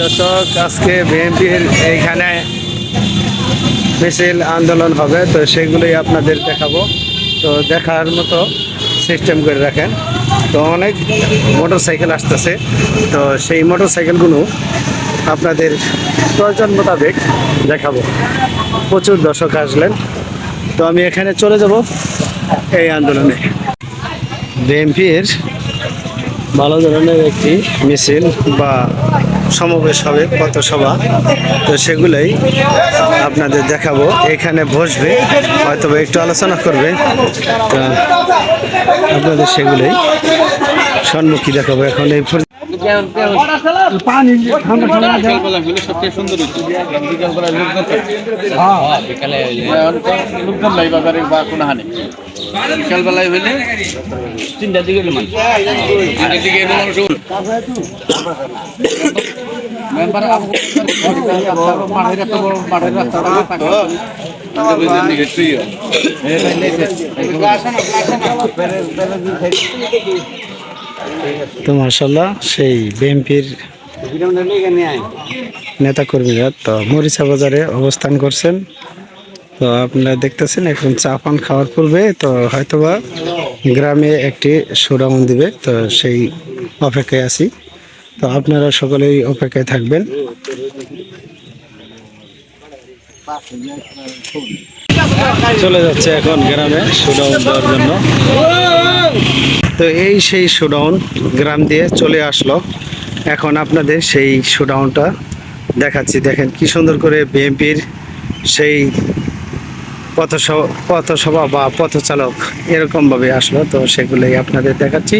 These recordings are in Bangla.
দর্শক, আজকে বিএনপির এইখানে মিছিল আন্দোলন হবে, তো সেগুলোই আপনাদের দেখাবো। তো দেখার মতো সিস্টেম করে রাখেন। তো অনেক মোটর সাইকেল আসতেছে, তো সেই মোটর সাইকেলগুলো আপনাদের প্রয়োজন মোতাবেক দেখাবো। প্রচুর দর্শক আসলেন। তো আমি এখানে চলে যাব এই আন্দোলনে। বিএনপির ভালো ধরনের একটি মিছিল বা সমাবেশ হবে, পথসভা। তো সেগুলোই আপনাদের দেখাবো। এখানে বসবে হয়তো একটু আলোচনা করবে। তো আপনাদের সেগুলোই সম্মুখী দেখাবো এখন এই হচ্ছে লোকজন বা কোনো হানি। বিকালবেলায় হলে তিনটার দিকে এলো মানুষ। তিনটার দিকে এলো মানুষ। মেম্বার মাঠের এত বড় মাঠের রাস্তা তো মার্শাল্লাহ সেই বিএনপির নেতাকর্মীরা তো মরিচা বাজারে অবস্থান করছেন। তো আপনারা দেখতেছেন, এখন চা পান খাওয়ার পূর্বে তো হয়তোবা গ্রামে একটি সুরামন দিবে, তো সেই অপেক্ষায় আছি। তো আপনারা সকলেই অপেক্ষায় থাকবেন। চলে যাচ্ছে এখন গ্রামে সুডাউন দেওয়ার জন্য। তো এই সেই সুডাউন গ্রাম দিয়ে চলে আসলো। এখন আপনাদের সেই সুডাউনটা দেখাচ্ছি। দেখেন কি সুন্দর করে বিএনপির সেই পথসভা পথসভা বা পথচালক এরকমভাবে আসলো, তো সেগুলোই আপনাদের দেখাচ্ছি।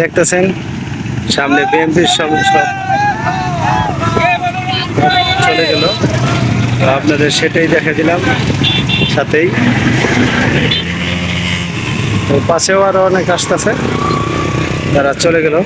দেখতেছেন, সামনে বিএনপির সব চলে গেল। আপনাদের সেটাই দেখা দিলাম, সাথেই। তো পাশেও আরও অনেক আসতেছে, তারা চলে গেল।